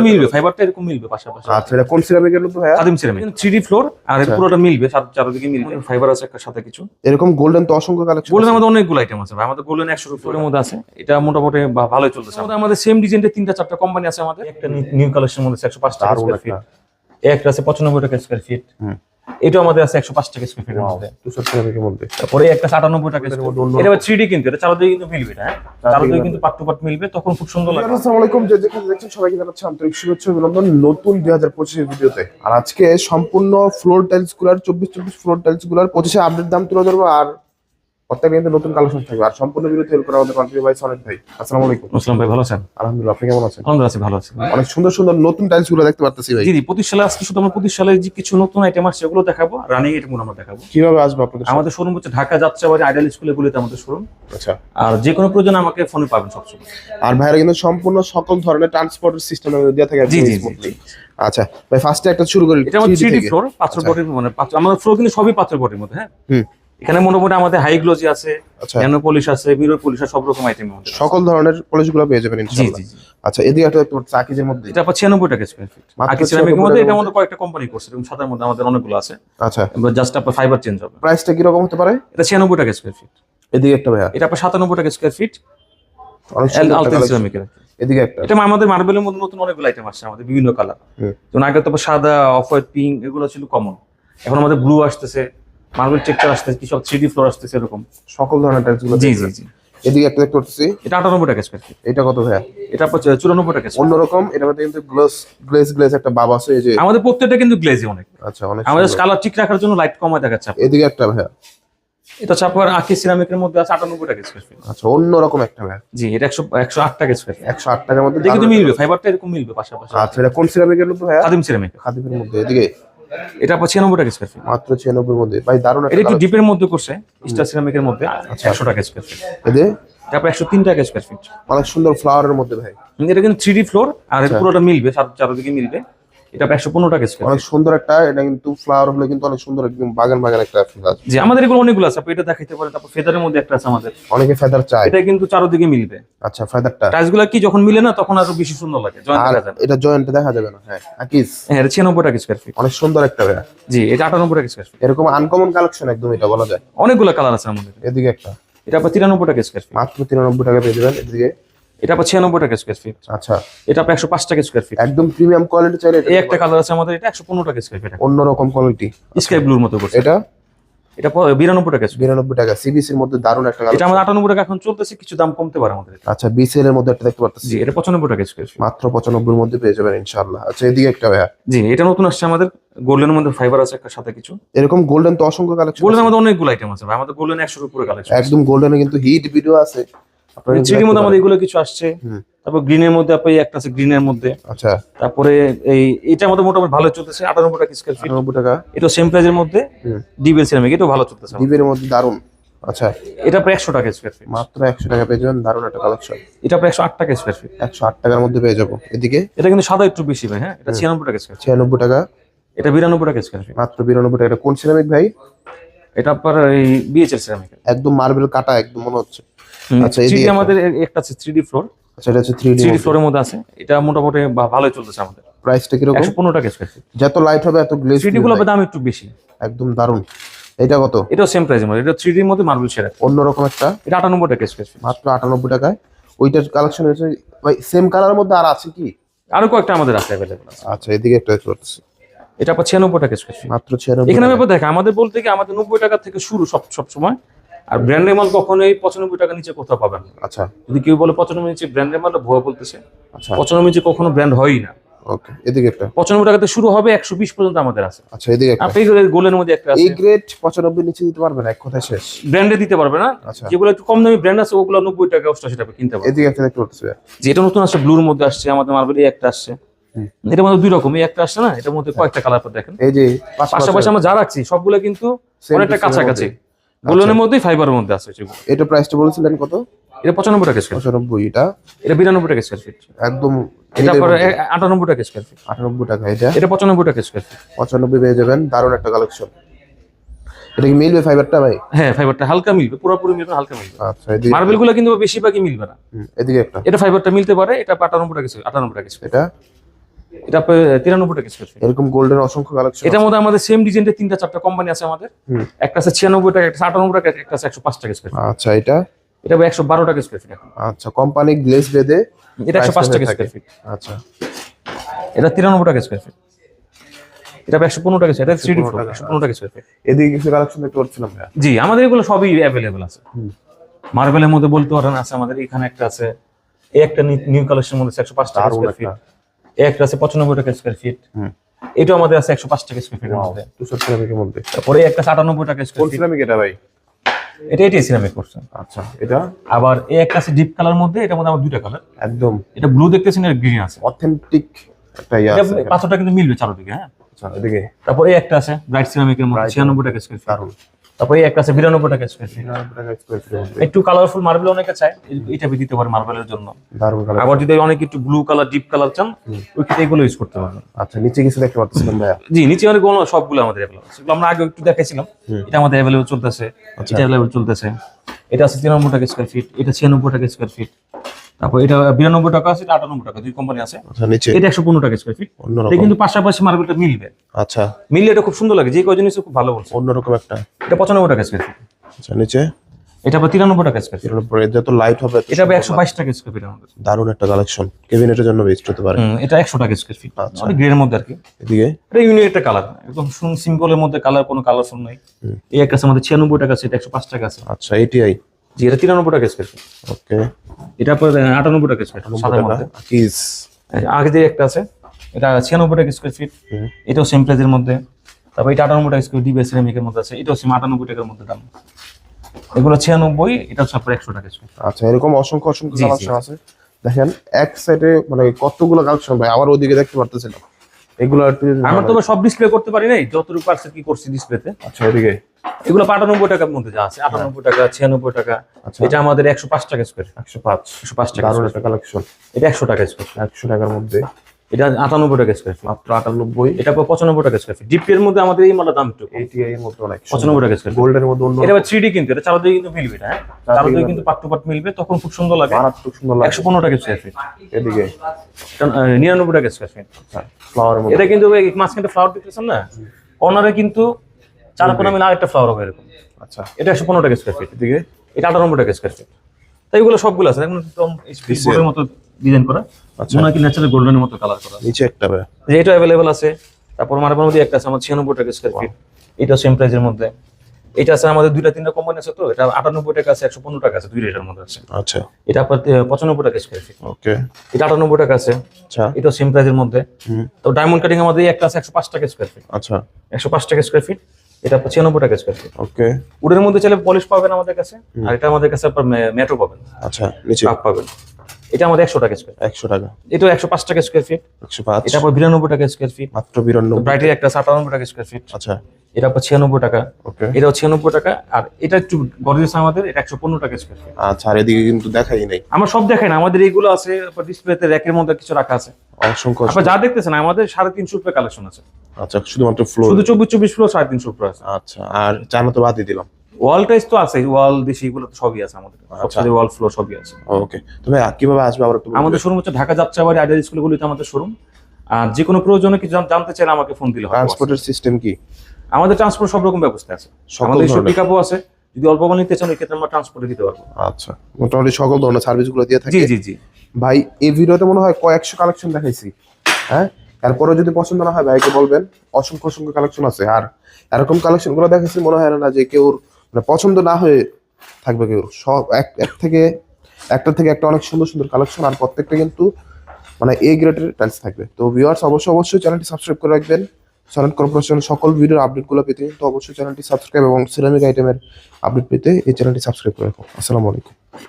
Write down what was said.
মিলবে ফাইবারটা এরকম মিলবে পাশাপাশি। আচ্ছা এটা কোন সিরামিকের মধ্যে ভাইয়া? খাদিম সিরামিক থ্রি ফ্লোর আর এর আচ্ছা। পুরোটা মিলবে চার- চারদিকে মিলবে। ফাইবার আছে একটা সাথে কিছু। এরকম গোল্ডেন তো অসংখ্য কালেকশন গোল্ডেন আমাদের অনেকগুলো আইটেম আছে ভাই। আমাদের গোল্ডেন একশো ফ্লোরের মধ্যে আছে। এটা মোটামুটি ভালোই চলতেছে আমাদের। আমাদের সেম ডিজাইনের তিনটা চারটা কোম্পানি আছে আমাদের। একটা নিউ কালেকশন মধ্যে একশো পাঁচ টাকা দারুণ ফিট একটা। একটা আছে পঁচানব্বই টাকা স্কোয়ার ফিট এটাও আমাদের আছে একশো পাঁচ টাকা স্কোয়ার ফিটের মধ্যে। দুশো সিরামিকের মধ্যে। তারপরে একটা আটানব্বই টাকা এটা থ্রি ডি কিন্তু এটা চারদিকে কিন্তু মিলবে না হ্যাঁ? চারদিকে। কিন্তু পাট টু পাট মিলবে তখন খুব সুন্দর লাগবে। আসসালামু আলাইকুম যে যেখানে দেখছেন সবাইকে জানাচ্ছি আন্তরিক শুভেচ্ছা অভিনন্দন নতুন দুই হাজার পঁচিশের ভিডিওতে। আর আজকে সম্পূর্ণ ফ্লোর টাইলসগুলার চব্বিশ চব্বিশ ফ্লোর টাইলসগুলার পঁচিশে আপডেট দাম তুলে ধরবো আর প্রত্যেকটা কিন্তু নতুন কালেকশন থাকবে। আর সম্পূর্ণ ভিডিও তৈরি করা আমাদের কন্ট্রি ভাই সনেট ভাই। আসসালামু আলাইকুম। মুসলাম ভাই ভালো আছেন? আলহামদুলিল্লাহ আপনি কেমন আছেন? আলহামদুলিল্লাহ আছি, ভালো আছি। অনেক সুন্দর সুন্দর নতুন টাইলসগুলো দেখতে পারতেছি ভাই। জি জি সালে আজকে শুধু আমরা সালের যে কিছু নতুন আইটেম আসছে ওগুলো দেখাবো রানিং আইটেম আমরা দেখাবো। কীভাবে আসবে আপনাদের আমাদের শোরুম হচ্ছে ঢাকা যাত্রাবাড়ি আইডাল স্কুলে গুলিতে আমাদের শোরুম আচ্ছা। আর যে কোনো প্রয়োজন আমাকে ফোনে পাবেন সবসময়। আর ভাইরা কিন্তু সম্পূর্ণ সকল ধরনের ট্রান্সপোর্টের সিস্টেম দেওয়া থাকে জি, জি, আচ্ছা ভাই ফার্স্টে একটা শুরু করি। এটা আমাদের 3D ফ্লোর পাথর আচ্ছা। বডির মানে আমাদের ফ্লোর কিন্তু সবই পাথর বডির মধ্যে হ্যাঁ? হুম। এখানে মোটামুটি আমাদের হাই গ্লোজি আছে আচ্ছা। ন্যানো পলিশ আছে মিরর পলিশ আছে সব রকম আইটেম আমাদের আছে। সকল ধরনের পলিশগুলো পেয়ে যাবেন জি ইনশাআল্লাহ। জি আচ্ছা এদিকে একটা দেখতে চাকিজের মধ্যে। এটা আপনার ছিয়ানব্বই টাকা স্কোয়ার ফিট আকি সিরামিকের মধ্যে মধ্যে। মধ্যে কয়েকটা কোম্পানি করছে এবং সাদার মধ্যে আমাদের অনেকগুলো আছে। আচ্ছা। জাস্ট আপনার ফাইবার চেঞ্জ হবে। প্রাইসটা কি রকম হতে পারে? এটা ছিয়ানব্বই টাকা স্কোয়ার ফিট এদিকে একটা ভাইয়া। এটা আপনার সাতানব্বই টাকা স্কোয়ার ফিট একটা আলতেন সিরামিকের এদিকে একটা। এটা আমাদের মার্বেলের মধ্যে নতুন অনেকগুলো আইটেম আসছে আমাদের বিভিন্ন কালার। যেমন আগে তো সাদা অফ হোয়াইট পিঙ্ক এগুলো ছিল কমন এখন আমাদের ব্লু আসতেছে। মার্বেল টেক্সচার আসতেছে কিছু থ্রি ফ্লোর আসতেছে এরকম। সকল ধরনের টাইলসগুলো জি জি জি। এদিকে একটা দেখতে পাচ্ছি। এটা আটানব্বই টাকা স্কোয়ার ফিট এটা কত ভাইয়া? এটা আপনার চু- চুরানব্বই টাকা square অন্যরকম এটার মধ্যে কিন্তু গ্লাস গ্লেজ গ্লেজ একটা বাব আছে এই যে আমাদের প্রত্যেকটা কিন্তু গ্লেজি অনেক। আচ্ছা অনেক আমাদের কালার ঠিক রাখার জন্য লাইট কমায় দেখাচ্ছে। এদিকে একটা ভাইয়া। এটা আপনার আখি সিরামিকের মধ্যে আছে আটানব্বই টাকা স্কোয়ার ফিট আচ্ছা অন্যরকম একটা ভাইয়া। জি এটা একশো একশো আট টাকা স্কোয়ার ফিট একশো আট টাকার মধ্যে এটা কিন্তু দারুণ। মিলবে ফাইবারটা এরকম মিলবে পাশাপাশি। আচ্ছা এটা কোন সিরামিকের মধ্যে ভাইয়া? খাদিম সিরামিক খাদিমের মধ্যে এদিকে। এটা আপনার ছিয়ানব্বই টাকা স্কোয়ার ফিট মাত্র ছিয়ানব্বই মধ্যে। ভাই দারুণ এটা একটু। ডিপের মধ্যে করছে স্টার সিরামিকের মধ্যে। একশো টাকা স্কোয়ার ফিট তারপর একশো তিন টাকা স্কোয়ার ফিট অনেক সুন্দর ফ্লাওয়ারের মধ্যে ভাই। এটা কিন্তু থ্রি ফ্লোর আর আচ্ছা। পুরোটা মিলবে চার- চারদিকে মিলবে। এটা একশো পনেরো টাকা স্কোয়ার অনেক সুন্দর একটা এটা কিন্তু ফ্লাওয়ার হলে কিন্তু অনেক সুন্দর একদম বাগান বাগান একটা ফিল আছে। যে আমাদের এগুলো অনেকগুলো আছে আপনি এটা দেখাইতে পারেন তারপর ফেদারের মধ্যে একটা আছে আমাদের। অনেকে ফেদার চায়। এটা কিন্তু চারদিকে মিলবে। আচ্ছা ফেদারটা টাইলসগুলা কি যখন মিলে না তখন আরও বেশি সুন্দর লাগে এটা জয়েন্টে দেখা যাবে না হ্যাঁ আকিস হ্যাঁ এটা ছিয়ানব্বই টাকা স্কোয়ার ফিট অনেক সুন্দর একটা ভাইয়া। জি এটা আটানব্বই টাকা স্কোয়ার ফিট এরকম আনকমন কালেকশন একদম এটা বলা যায়। অনেকগুলো কালার আছে আমাদের। এদিকে একটা। এটা আপনার তিরানব্বই টাকা স্কোয়ার ফিট মাত্র তিরানব্বই টাকা পেয়ে যাবেন এদিকে। এটা আপনার ছিয়ানব্বই টাকা স্কোয়ার ফিট আচ্ছা। এটা আপনার একশো পাঁচ টাকা স্কোয়ার ফিট একদম প্রিমিয়াম কোয়ালিটি চাইলে এই একটা কালার আছে আমাদের এটা একশো পনেরো টাকা স্কোয়ার ফিট অন্যরকম কোয়ালিটি স্কাই ব্লুর মতো করছে। এটা? এটা বিরানব্বই টাকা বিরানব্বই টাকা সিবিসির মধ্যে দারুণ একটা। এটা আমাদের আটানব্বই টাকা এখন চলতেছে কিছু দাম কমতে পারে আমাদের আচ্ছা বিসিএল এর মধ্যে একটা দেখতে পাচ্ছি জি এটা পঁচানব্বই টাকা স্কোয়ার ফিট মাত্র পঁচানব্বই মধ্যে পেয়ে যাবেন ইনশাআল্লাহ। আচ্ছা এদিকে একটা ভাইয়া। জি এটা নতুন আসছে আমাদের গোল্ডেনের মধ্যে ফাইবার আছে একটা সাথে কিছু। এরকম গোল্ডেন তো অসংখ্য কালেকশন গোল্ডেন আমাদের অনেকগুলো আইটেম আছে ভাই আমাদের গোল্ডেন একশোর উপরে কালেকশন একদম গোল্ডেনে কিন্তু হিট ভিডিও আছে। থ্রিডির মধ্যে আমাদের এগুলো কিছু আসছে। তারপর গ্রিনের মধ্যে আপনি একটা আছে গ্রিনের মধ্যে। আচ্ছা। তারপরে এই এটা আমাদের মোটামুটি ভালো চলতেছে আটানব্বই টাকা স্কোয়ার ফিট আটানব্বই টাকা। এটা সেম প্রাইজের মধ্যে। ডিবেল সিরামিক এটাও ভালো চলতেছে ডিবের মধ্যে দারুণ। আচ্ছা। এটা প্রায় একশো টাকা স্কোয়ার ফিট মাত্র একশো টাকা পেয়ে যাবেন দারুণ একটা কালেকশন এটা প্রায় একশো আট টাকা স্কোয়ার ফিট একশো আট টাকার মধ্যে পেয়ে যাব। এদিকে? এটা কিন্তু সাদা একটু বেশি ভাই হ্যাঁ? এটা ছিয়ানব্বই টাকা স্কোয়ার ছিয়ানব্বই টাকা। এটা বিরানব্বই টাকা স্কোয়ার ফিট মাত্র বিরানব্বই টাকা। এটা কোন সিরামিক ভাই? এটা আপনার এই বিএচএল সিরামিক একদম মার্বেল কাটা একদম মনে হচ্ছে। আচ্ছা, থ্রি আমাদের একটা। আছে থ্রি ডি ফ্লোর। আচ্ছা এটা হচ্ছে থ্রি ডি থ্রি ডি ফ্লোরের মধ্যে আছে। এটা মোটামুটি ভালোই চলতেছে আমাদের। প্রাইসটা কীরকম? একশো পনেরো টাকা স্কোয়ার ফিট যত লাইট হবে এত গ্লেজ থ্রি ডি গুলো দাম একটু বেশি। একদম দারুণ। এটা কত? এটাও সেম প্রাইসের মধ্যে। এটা থ্রি ডির মধ্যে মার্বেল সেরা অন্যরকম একটা? এটা আটানব্বই টাকা স্কোয়ার ফিট মাত্র আটানব্বই টাকায়। ওইটার কালেকশন হয়েছে ভাই সেম কালারের মধ্যে আর আছে কি? আরও কয়েকটা আমাদের আছে অ্যাভেলেবল আছে। আচ্ছা এদিকে একটা দেখতে এটা আপনার ছিয়ানব্বই টাকা স্কোয়ার ফিট মাত্র ছিয়ানব্বই এখানে। ব্যাপার দেখে আমাদের বলতে কি আমাদের নব্বই টাকা থেকে শুরু সব সব সময়। আর ব্র্যান্ডের মাল কখনোই পঁচানব্বই টাকা নিচে কোথাও পাবেন আচ্ছা। যদি কেউ বলে পঁচানব্বই নিচে ব্র্যান্ডের মাল ভুয়া বলতেছে। আচ্ছা। পঁচানব্বই নিচে কখনো ব্র্যান্ড হয়ই না। ওকে এদিকে একটা। পঁচানব্বই টাকাতে শুরু হবে একশো বিশ পর্যন্ত আমাদের আছে। আচ্ছা এদিকে একটা। আপনি গোলের মধ্যে একটা এই গ্রেড পঁচানব্বই নিচে দিতে এক কথায় শেষ। ব্র্যান্ডে দিতে পারবে না। আচ্ছা। যেগুলো একটু কম দামি ব্র্যান্ড আছে ওগুলো নব্বই টাকা অষ্টাশি টাকা কিনতে পারবে এদিকে একটা দেখতে পাচ্ছি যেটা নতুন আসছে ব্লুর মধ্যে আসছে আমাদের মার্বেল একটা আসছে। এটার মধ্যে দুই রকম এই একটা আসছে না এটার মধ্যে কয়েকটা কালার দেখেন। এই যে পাশাপাশি আমরা যা রাখছি সবগুলো কিন্তু অনেকটা কাছাকাছি। মধ্যে। গোলনের মধ্যেই ফাইবারের মধ্যে আছে যেগুলো এটা প্রাইসটা বলেছিলেন কত? এটা পঁচানব্বই টাকা স্কোয়ার পঁচানব্বই এটা? এটা বিরানব্বই টাকা স্কোয়ার ফিট একদম এটা পরে আটানব্বই টাকা স্কোয়ার ফিট আটানব্বই টাকা এটা? এটা পঁচানব্বই টাকা স্কোয়ার ফিট পঁচানব্বই পেয়ে যাবেন দারুণ একটা কালেকশন এটা কি মিলবে ফাইবারটা ভাই? হ্যাঁ ফাইবারটা হালকা মিলবে পুরোপুরি মিলবে হালকা মিলবে। আচ্ছা এদিকে মার্বেলগুলো কিন্তু বেশিরভাগই মিলবে না। এদিকে একটা। এটা ফাইবারটা মিলতে পারে এটা আটানব্বই টাকা আটানব্বই টাকা স্কোয়ার এটা? এটা তিরানব্বই টাকা স্কোয়ার ফিট এরকম গোল্ডের অসংখ্য কালেকশন এটার মধ্যে আমাদের সেম ডিজাইনের তিনটা চারটা কোম্পানি আছে আমাদের। একটা আছে ছিয়ানব্বই টাকা একটা আটানব্বই টাকা একটা আছে একশো পাঁচ টাকা স্কোয়ার আচ্ছা এটা? এটা একশো বারো টাকা স্কোয়ার ফিট এখন। আচ্ছা কোম্পানি গ্লেজ বেদে এটা একশো পাঁচ টাকা স্কোয়ার ফিট আচ্ছা। এটা তিরানব্বই টাকা স্কোয়ার ফিট এটা একশো পনেরো টাকা এটা থ্রি ডি 115 ফ্লোর টাকা। একশো পনেরো টাকা স্কোয়ার ফিট এদিকে কিছু কালেকশন দেখতে পাচ্ছিলাম। জি আমাদের এগুলো সবই অ্যাভেলেবেল আছে। মার্বেলের মধ্যে বলতে পারেন আছে আমাদের এখানে একটা আছে। এই একটা নিউ কালেকশন মধ্যে একশো পাঁচ টাকা স্কোয়ার ফিট একটা আছে পঁচানব্বই টাকা স্কোয়ার ফিট এটা আমাদের আছে একশো পাঁচ টাকা স্কোয়ার ফিটের মধ্যে। দুশো সিরামিকের মধ্যে। তারপরে একটা আটানব্বই টাকা স্কোয়ার ফিট সিরামিক এটা ভাই? এটা সিরামিক করছে। আচ্ছা এটা? আবার এই একটা আছে ডিপ কালার মধ্যে এটার মধ্যে আমার দুইটা কালার একদম। এটা ব্লু দেখতেছেন আর গ্রিন আছে। অথেন্টিক একটা ইয়ে এটা আছে পাথরটা কিন্তু মিলবে চারোদিকে হ্যাঁ? আচ্ছা এদিকে। তারপর এই একটা আছে ব্রাইট সিরামিকের মধ্যে Bright ছিয়ানব্বই টাকা স্কোয়ার ফিট তারপর এক একটা আছে বিরানব্বই টাকা স্কোয়ার ফিট একটু কালারফুল মার্বেল অনেকে চায় এটা বি দিতে পারে মার্বেলের জন্য আবার যদি অনেক একটু ব্লু কালার ডিপ কালার চান ওই এগুলো ইউজ করতে পারবেন। আচ্ছা নিচে কিছু দেখতে পাচ্ছিলাম ভাইয়া। জি নিচে অনেক সবগুলো আমাদের অ্যাভেলেবল সেগুলো আমরা আগে একটু দেখাইছিলাম। এটা আমাদের অ্যাভেলেবল চলতেছে। আচ্ছা। এটা অ্যাভেলেবল চলতেছে। এটা আছে তিরানব্বই টাকা স্কোয়ার ফিট এটা ছিয়ানব্বই টাকা স্কোয়ার ফিট তারপর এটা বিরানব্বই টাকা আছে এটা আটানব্বই টাকা দুই কোম্পানি আছে। আচ্ছা এটা একশো পনেরো টাকা স্কোয়ার ফিট এটা কিন্তু পাশাপাশি মার্বেলটা মিলবে। আচ্ছা। মিললে এটা খুব সুন্দর লাগে যে কজন এসে খুব ভালো বলছে। অন্যরকম একটা। এটা পঁচানব্বই টাকা স্কোয়ার ফিট আচ্ছা নিচে? এটা আবার তিরানব্বই টাকা স্কোয়ার লাইট হবে এটা একশো বাইশ টাকা স্কোয়ার ফিট আমাদের দারুণ একটা কালেকশন কেবিনেটের জন্য বেস্ট হতে পারে। এটা একশো টাকা স্কোয়ার ফিট আচ্ছা। গ্রের মধ্যে আর কি। এদিকে? এটা ইউনিক একটা কালার একদম সিম্পলের মধ্যে কালার কোনো কালারফুল নাই। এই একটা আমাদের ছিয়ানব্বই টাকা আছে এটা একশো পাঁচ টাকা আছে। আচ্ছা এটিআই জি এটা তিরানব্বই টাকা স্কোয়ার ফিট ওকে এটা পরে আটানব্বই টাকা স্কোয়ার ফিট সাদার মধ্যে। কিস আগে যে একটা আছে এটা ছিয়ানব্বই টাকা স্কোয়ার ফিট এটাও সেম প্রাইজের মধ্যে। তারপর এটা আটানব্বই টাকা স্কোয়ার ডিবিএস সিরামিকের মধ্যে আছে। এটাও সেম আটানব্বই টাকার মধ্যে দাম। এগুলো ছিয়ানব্বই এটা হচ্ছে আপনার একশো টাকা স্কোয়ার আচ্ছা এরকম অসংখ্য অসংখ্য কালেকশন আছে। দেখেন এক সাইডে মানে কতগুলো কালেকশন ভাই? আবার ওদিকে দেখতে পারতেছিলাম এগুলো আমরা তো সব ডিসপ্লে করতে পারি নাই। যতটুকু পারছে কি করছি ডিসপ্লেতে আচ্ছা এদিকে এগুলো আটানব্বই টাকার মধ্যে যা আছে আটানব্বই টাকা ছিয়ানব্বই টাকা। আচ্ছা। এটা আমাদের একশো পাঁচ টাকা স্কোয়ার একশো পাঁচ। একশো পাঁচ টাকা একটা কালেকশন এটা একশো টাকা স্কোয়ার একশো টাকার মধ্যে। এটা আটানব্বই টাকা স্কোয়ার ফিট মাত্র আটানব্বই। এটা পঁচানব্বই টাকা স্কোয়ার ফিট ডিপের মধ্যে আমাদের এই মালার দাম একটু এটিআই এর মধ্যে অনেক। পঁচানব্বই টাকা স্কোয়ার গোল্ডের মধ্যে অন্য এটা থ্রি ডি কিন্তু এটা চারোদিকে কিন্তু মিলবে এটা হ্যাঁ? চারোদিকে কিন্তু পাট টু পাট মিলবে তখন খুব সুন্দর লাগে। মারাত্মক সুন্দর লাগে। একশো পনেরো টাকা স্কোয়ার ফিট এদিকে। নিরানব্বই টাকা স্কোয়ার ফিট আচ্ছা এটা কিন্তু মাঝখানে ফ্লাওয়ার দেখতেছেন না? কর্নারে কিন্তু চার কোনা মিলে আরেকটা ফ্লাওয়ার হবে এরকম। আচ্ছা এটা একশো পনেরো টাকা স্কোয়ার ফিট এদিকে এটা আটানব্বই টাকা স্কোয়ার ফিট তাই এগুলো সবগুলো আছে একদম। মতো ডিজাইন করা আচ্ছা। ন্যাচারাল গোল্ডেনের মতো কালার করা। নিচে একটা এটা অ্যাভেলেবল আছে তারপর মার্বেল মধ্যে একটা আছে আমার ছিয়ানব্বই টাকা স্কোয়ার ফিট এটা সেম প্রাইজের মধ্যে। এটা আছে আমাদের দুইটা তিনটা কোম্পানি আছে তো এটা আটানব্বই টাকা আছে একশো পনেরো টাকা আছে দুই রেটের মধ্যে আছে। আচ্ছা। এটা আপনার পঁচানব্বই টাকা স্কোয়ার ফিট ওকে এটা আটানব্বই টাকা আছে আচ্ছা। এটা সেম প্রাইজের মধ্যে। তো ডায়মন্ড কাটিং আমাদের একটা আছে একশো পাঁচ টাকা স্কোয়ার ফিট আচ্ছা। একশো পাঁচ টাকা স্কোয়ার ফিট এটা আপনার ছিয়ানব্বই টাকা স্কোয়ার ফিট ওকে উডের মধ্যে চাইলে পলিশ পাবেন আমাদের কাছে আর এটা আমাদের কাছে আপনার মেট্রো পাবেন। আচ্ছা নিচে। কাপ পাবেন। এটা আমাদের একশো টাকা স্কোয়ার একশো টাকা। এটা একশো পাঁচ টাকা স্কোয়ার ফিট একশো পাঁচ। এটা আপনার বিরানব্বই টাকা স্কোয়ার ফিট মাত্র বিরানব্বই। ব্রাইটের একটা আছে আটানব্বই টাকা স্কোয়ার ফিট আচ্ছা। এটা আপনার ছিয়ানব্বই টাকা। ওকে এটাও ছিয়ানব্বই টাকা আর এটা একটু গরজেস আমাদের এটা একশো পনেরো টাকা স্কোয়ার ফিট আচ্ছা আর এদিকে কিন্তু দেখাই নাই। আমরা সব দেখাই না আমাদের এইগুলো আছে ডিসপ্লেতে র্যাকের মধ্যে কিছু রাখা আছে। অসংখ্য আপনার যা দেখতেছেন আমাদের সাড়ে তিনশো রুপে কালেকশন আছে। আচ্ছা শুধুমাত্র ফ্লোর শুধু চব্বিশ চব্বিশ ফ্লোর সাড়ে তিনশো রুপে আছে। আচ্ছা আর চায়না তো বাদই দিলাম। ওয়াল টাইস তো আছে ওয়াল দেশি এগুলো তো সবই আছে আমাদের। সবসাথে ওয়াল ফ্লোর সবই আছে। ওকে তো ভাই কীভাবে আসবে আবার একটু আমাদের শোরুম হচ্ছে ঢাকা যাত্রাবাড়ি আইডিয়াল স্কুলগুলিতে আমাদের শোরুম আর যে কোনো প্রয়োজনে কিছু জানতে চাইলে আমাকে ফোন দিলে হবে ট্রান্সপোর্টের সিস্টেম কি? আমাদের ট্রান্সপোর্ট সব রকম ব্যবস্থা আছে। আমাদের ধরনের? পিকআপও আছে। যদি অল্প মাল নিতে চান ওই ক্ষেত্রে আমরা ট্রান্সপোর্টে দিতে পারব। আচ্ছা মোটামুটি সকল ধরনের সার্ভিসগুলো দিয়ে জি থাকে। জি জি ভাই এই ভিডিওতে মনে হয় কয়েকশো কালেকশন দেখাইছি। হ্যাঁ? তারপরে যদি পছন্দ না হয় ভাইকে বলবেন অসংখ্য অসংখ্য কালেকশন আছে। আর এরকম কালেকশনগুলো দেখাচ্ছি মনে হয় না যে কেউ মানে পছন্দ না হয়ে থাকবে কেউ সব এক এক থেকে একটা থেকে একটা অনেক সুন্দর সুন্দর কালেকশন আর প্রত্যেকটা কিন্তু মানে এ গ্রেডের টাইলস থাকবে। তো ভিউয়ার্স অবশ্যই অবশ্যই চ্যানেলটি সাবস্ক্রাইব করে রাখবেন। সরেন্ট কর্পোরেশন সকল ভিডিওর আপডেটগুলো পেতে তো অবশ্যই চ্যানেলটি সাবস্ক্রাইব এবং সিরামিক আইটেমের আপডেট পেতে এই চ্যানেলটি সাবস্ক্রাইব করে রাখুন। আসসালামু আলাইকুম।